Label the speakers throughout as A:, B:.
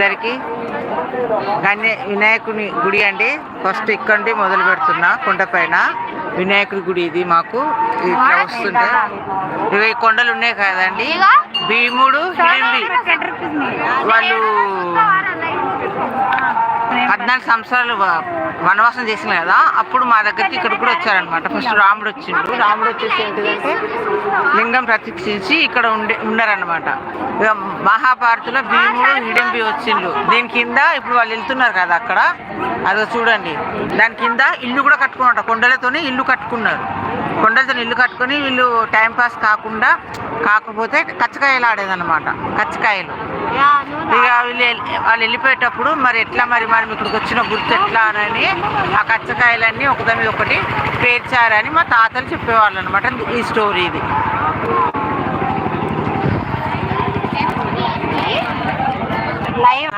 A: అందరికీ గణే వినాయకుని గుడి అండి. ఫస్ట్ ఇక్కడ నుండి మొదలు పెడుతున్నా కొండపైన వినాయకుడి గుడి ఇది మాకు. ఇట్లా వస్తుంటే ఇవి ఈ కొండలు ఉన్నాయి కదండి. భీముడు హిడింబి వాళ్ళు పద్నాలుగు సంవత్సరాలు వనవాసం చేసిన కదా అప్పుడు మా దగ్గరికి ఇక్కడ కూడా వచ్చారనమాట ఫస్ట్ రాముడు వచ్చిండు. రాముడు వచ్చేసి ఏంటిదంటే లింగం ప్రతిష్ఠించి ఇక్కడ ఉండే ఉన్నారనమాట ఇక మహాభారతిలో భీముడు హిడంబి వచ్చిండు. దీని కింద ఇప్పుడు వాళ్ళు వెళ్తున్నారు కదా అక్కడ. అదో చూడండి. దాని కింద ఇల్లు కూడా కట్టుకున్నట కొండలతోనే ఇల్లు కట్టుకున్నారు. కొండలతో ఇల్లు కట్టుకొని వీళ్ళు టైంపాస్ కాకుండా కాకపోతే కచ్చకాయలు ఆడేదన్నమాట. కచ్చకాయలు. ఇక వీళ్ళు వెళ్ళిపోయేటప్పుడు మరి ఎట్లా మరి మనం ఇక్కడికి వచ్చిన గుర్తు ఎట్లా అని ఆ కచ్చకాయలన్నీ ఒకదాని మీద ఒకటి పేర్చారని మా తాతలు చెప్పేవాళ్ళు అనమాట ఈ స్టోరీ ఇది.
B: లైవ్.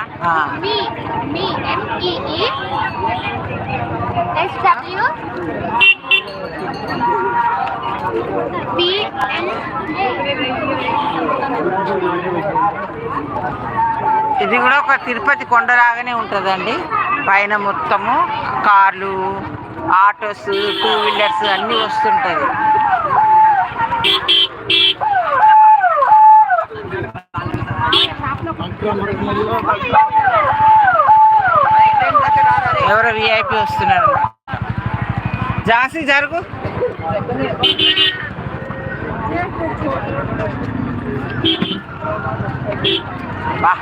C: ఎస్డబ్ల్యూ
A: ఇది కూడా ఒక తిరుపతి కొండలాగానే ఉంటుందండి. పైన మొత్తము కార్లు ఆటోస్ టూ వీలర్స్ అన్నీ వస్తుంటుంది ఎవరో విఐపి వస్తున్నారు. జాన్సీ జరుగు. బా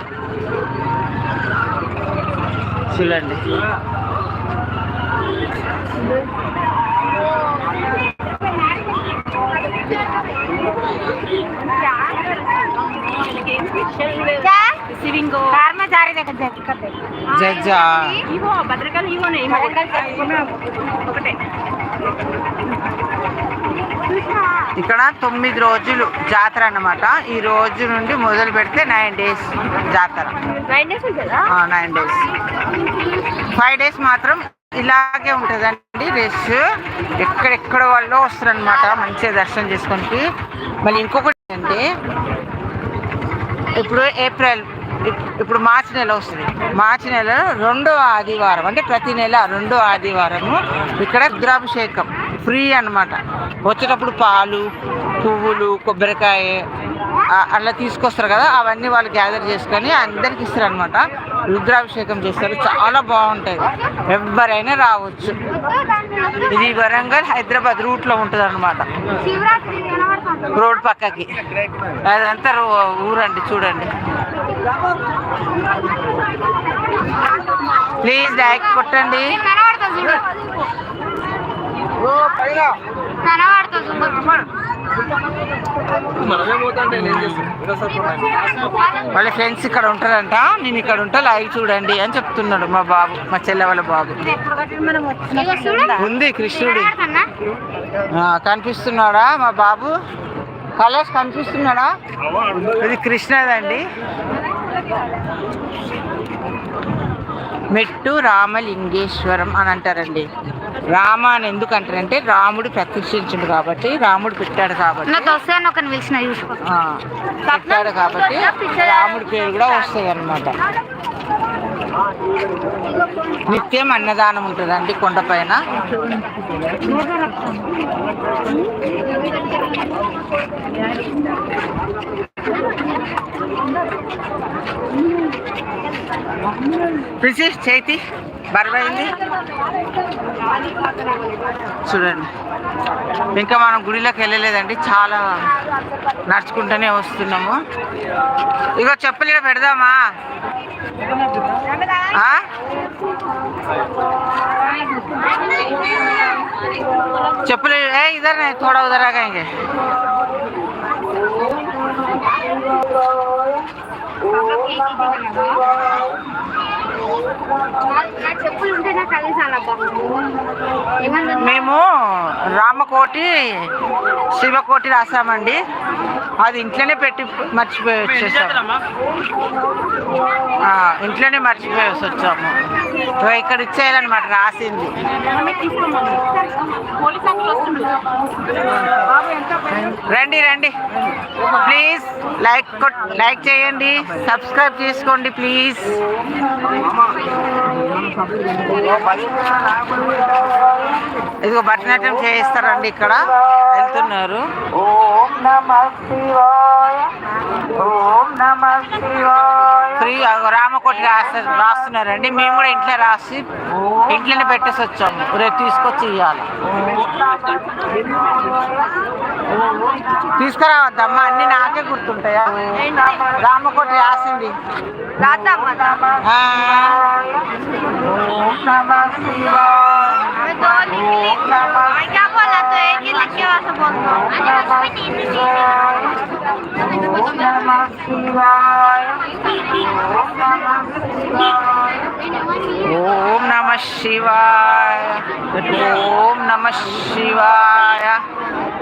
A: చూడండి
B: జరుగుతుంది
A: జడ్జా
B: ఇవో భద్రకాలు ఒకటే.
A: ఇక్కడ తొమ్మిది రోజులు జాతర అన్నమాట. ఈ రోజు నుండి మొదలు పెడితే నైన్ డేస్ జాతర.
B: నైన్ డేస్
A: ఫైవ్ డేస్ మాత్రం ఇలాగే ఉంటుందండి రష్ ఎక్కడెక్కడ వాళ్ళు వస్తారనమాట మంచిగా దర్శనం చేసుకోనికి. మళ్ళీ ఇంకొకటి అంటే ఇప్పుడు ఏప్రిల్ ఇప్పుడు మార్చి నెల వస్తుంది. మార్చి నెల రెండో ఆదివారం అంటే ప్రతి నెల రెండో ఆదివారము ఇక్కడ రుద్రాభిషేకం. ఫ్రీ అనమాట వచ్చేటప్పుడు పాలు పువ్వులు కొబ్బరికాయ అలా తీసుకొస్తారు కదా అవన్నీ వాళ్ళు గ్యాదర్ చేసుకొని అందరికి ఇస్తారు అనమాట రుద్రాభిషేకం చేస్తారు. చాలా బాగుంటుంది. ఎవరైనా రావచ్చు. ఇది వరంగల్ హైదరాబాద్ రూట్లో ఉంటుంది అనమాట రోడ్ పక్కకి. అదంతా ఊరండి చూడండి. ప్లీజ్ లైక్ కొట్టండి. వాళ్ళ ఫ్రెండ్స్ ఇక్కడ ఉంటారంట నేను ఇక్కడ ఉంటా లైవ్ చూడండి అని చెప్తున్నాడు మా బాబు మా చెల్లె వాళ్ళ బాబు. ఉంది కృష్ణుడు. కనిపిస్తున్నాడా మా బాబు? కలర్స్ కనిపిస్తున్నాడా? ఇది కృష్ణదండి. మెట్టు రామలింగేశ్వరం అని అంటారండి. రామ అని ఎందుకు అంటారంటే రాముడు ప్రతిష్ఠించిండు కాబట్టి రాముడు పెట్టాడు కాబట్టి. పెట్టాడు కాబట్టి రాముడి పేరు కూడా వస్తుంది అనమాట నిత్యం అన్నదానం ఉంటుందండి కొండపైన ప్రిసిస్ చేతి బరువైంది చూడండి. ఇంకా మనం గుడిలోకి వెళ్ళలేదండి. చాలా నడుచుకుంటూనే వస్తున్నాము. ఇగో చెప్పలే పెడదామా? చెప్పలే ఏ తోడవుదరాగా తోడ ఉదరాగా ఇంకే.
C: con góp ý như thế nào đó.
A: మేము రామకోటి శివకోటి రాసామండి. అది ఇంట్లోనే పెట్టి మర్చిపోయి వచ్చేసాము ఇంట్లోనే మర్చిపోయి వచ్చాము ఇక్కడ ఇచ్చేయాలన్నమాట రాసింది. రండి రండి. ప్లీజ్ లైక్ కొట్- లైక్ చేయండి సబ్స్క్రైబ్ చేసుకోండి ప్లీజ్. ఇదిగో భరతనాట్యం చేయిస్తారండి ఇక్కడ. వెళ్తున్నారు. ఓం ఫ్రీ రామకోటి రాస్తారు రాస్తున్నారండి. మేము కూడా ఇంట్లో రాసి ఇంట్లోనే పెట్టేసి వచ్చాము. రేపు తీసుకొచ్చి ఇవ్వాలి తీసుకురావద్దమ్మా అన్ని నాకే గుర్తుంటాయా? రామకోటి రాసింది. ఆ. ఓం నమ శివాయ. ఓం నమ శివాయ.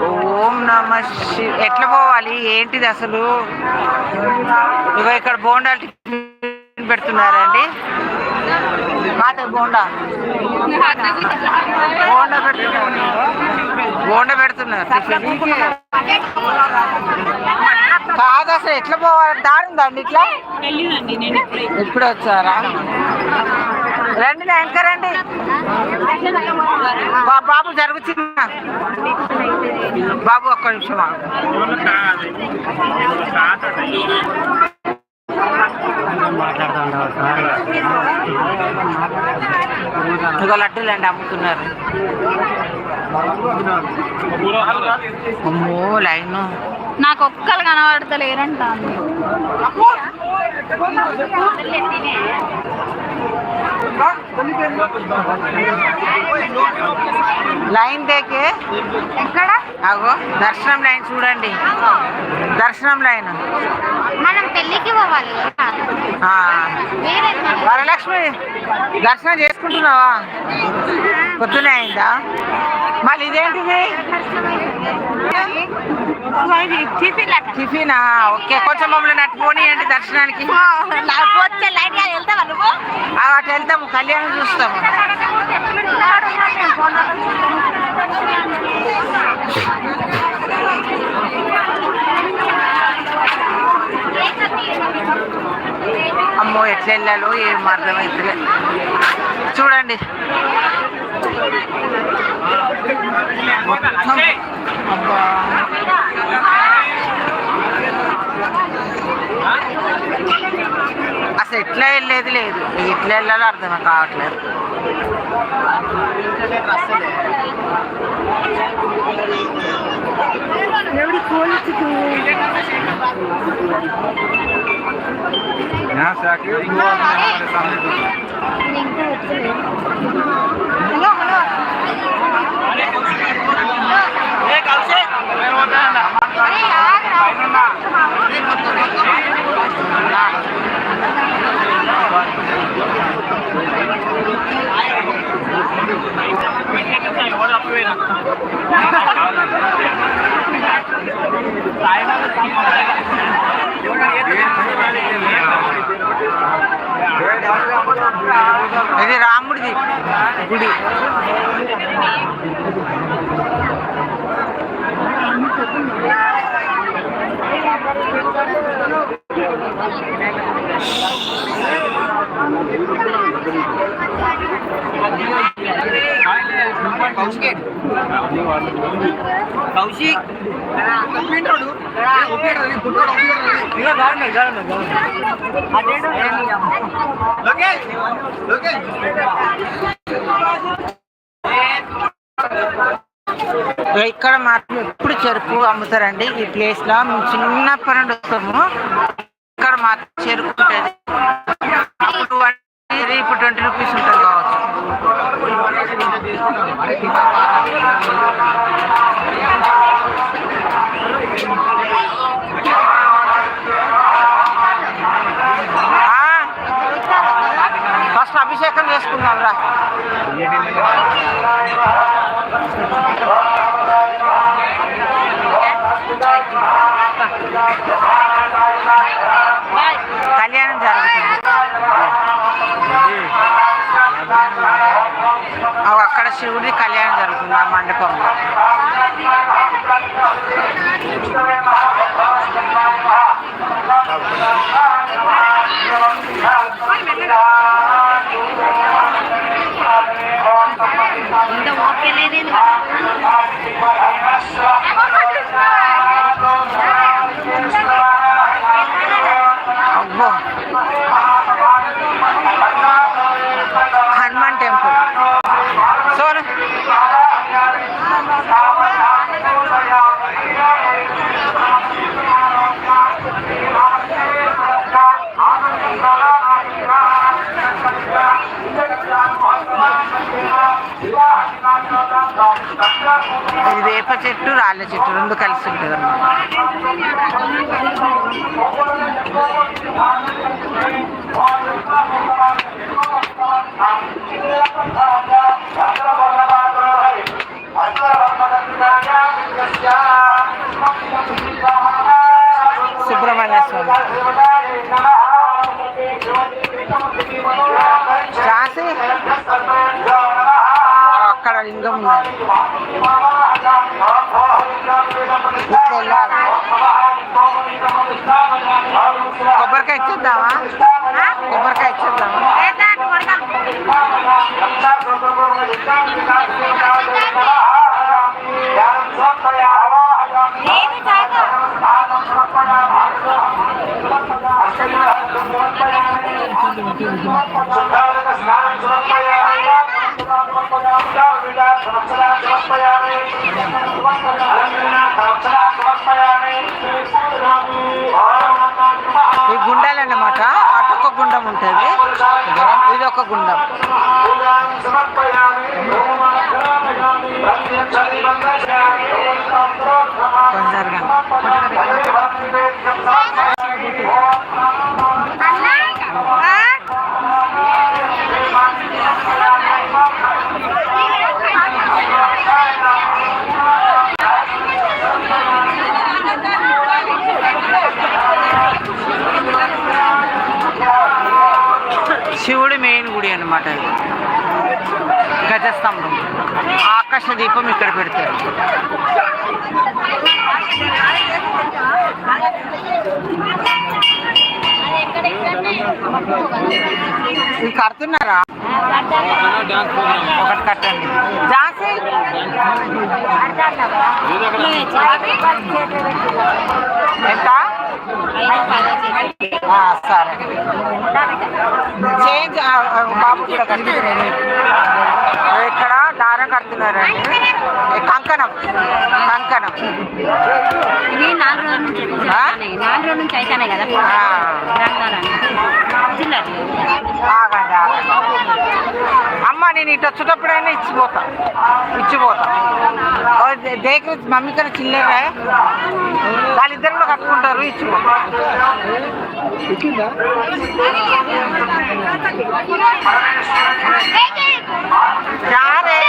A: ఓం నమ శివ ఎట్లా పోవాలి? ఏంటిది అసలు? ఇవ్వ ఇక్కడ బోండాలు పెడుతున్నారండి. మాట బోండా. బోండా పెడుతున్నారు. బోండా పెడుతున్నారు. కాదు అసలు ఎట్లా పోవాలి? దారి ఉందండి ఇట్లా?
B: ఇప్పుడు
A: వచ్చారా? రండి నా వెనక రండి బాబు జరుగుతున్నా బాబు ఒక్క నిమిషం ఆగు. ఇదిగో లడ్డూలు అండి అమ్ముతున్నారు. అమ్మో లైన్.
C: నాకు ఒక్కరు కనబడతలేరంట
A: లైన్ దేకే?
C: ఎక్కడ?
A: అగో దర్శనం లైన్ చూడండి. దర్శనం లైన్.
C: మనం పెళ్ళికి పోవాలి
A: వరలక్ష్మి దర్శనం చేసుకుంటున్నావా? పొద్దునే అయిందా? మళ్ళీ ఇదేంటిది?
B: టిఫిన్
A: ఓకే కొంచెం మమ్మల్ని నట్టు పోనీయండి దర్శనానికి. అటు వెళ్తాము. కళ్యాణం చూస్తాము. అమ్మో ఎట్లా వెళ్ళాలో ఏం అర్థమవుతుంది చూడండి. మొత్తం అబ్బా. అసలు ఎట్లా వెళ్ళేది లేదు ఎట్లా వెళ్ళాలో అర్థం కావట్లేదు ఇక్కడ మాత్రం ఎప్పుడు చెరుకు అమ్ముతారండి ఈ ప్లేస్లో. మేము చిన్నప్పటి నుండి వస్తాము మా మాత్రం ఉంటుంది అప్పుడు ఇప్పుడు ట్వంటీ రూపీస్ ఉంటుంది కావచ్చు. అభిషేకం చేసుకుందాం రా. జరుగుతుంది అవి అక్కడ శివుడి కళ్యాణం జరుగుతుంది ఆ మండపంలో.
B: ఇంత ఓకే
A: లేదే చెట్టు రాళ్ళ చెట్టు రెండు కలిసి ఉంటుంది సుబ్రహ్మణ్య ఈ గుండాలు అన్నమాట అటు ఒక గుండం ఉంటుంది. ఇది ఒక గుండం. కొంచెం శివుడి మెయిన్ గుడి అన్నమాట ఇది గజస్తంభం ఆకాశ దీపం ఇక్కడ పెడతారు ఇది కడుతున్నారా ఒకటి కట్టండి ఝాన్సీ ఎంత ఆ, సరే చేంజ్ ఆ, ఆ, బాబు కూడా కడుతున్నారు ఇక్కడ దారం కడుతున్నారండి. కంకణం. కంకణం.
B: ఇది నాలుగు రోజుల నుంచి. నాలుగు రోజుల నుంచి అయితేనే కదా?
A: ఆగండి అమ్మ నేను ఇటు వచ్చేటప్పుడైనా ఇచ్చిపోతా. ఇచ్చిపోతా. దేకి మమ్మీ కన్నా చిల్లరా? వాళ్ళిద్దరు కూడా కట్టుకుంటారు ఇచ్చిపోతా. जा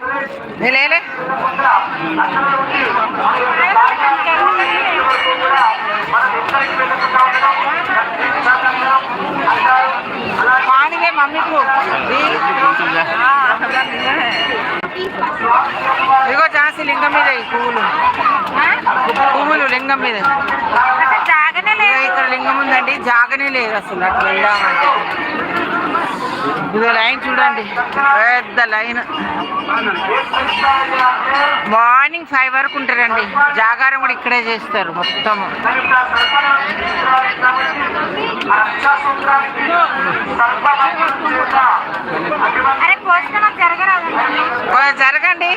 A: లేలే. మార్నింగే మమ్మీకు. ఇదిగో ఝాన్సీ లింగం మీద పువ్వులు. పువ్వులు లింగం మీద. ఇక్కడ లింగం ఉందండి. జాగనే లేదు అసలు. అట్లా వెళ్దామంటే ఇదో లైన్ చూడండి. పెద్ద లైన్. మార్నింగ్ ఫైవ్ వరకు ఉంటారండి. జాగారం కూడా ఇక్కడే చేస్తారు మొత్తం. జరగండి.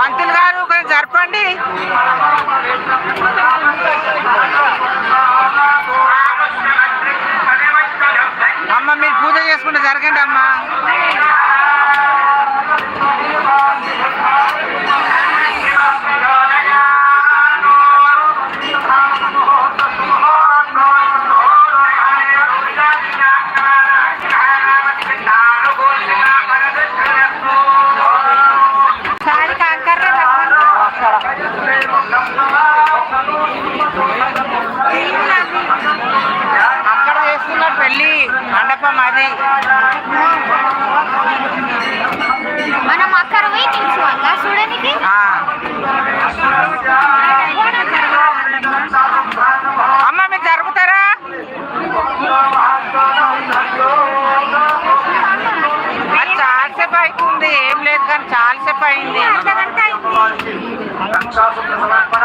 A: పంతులు గారు కొంచెం జరపండి. అమ్మ మీరు పూజ చేసుకుంటే జరగండి అమ్మా.
C: అయింది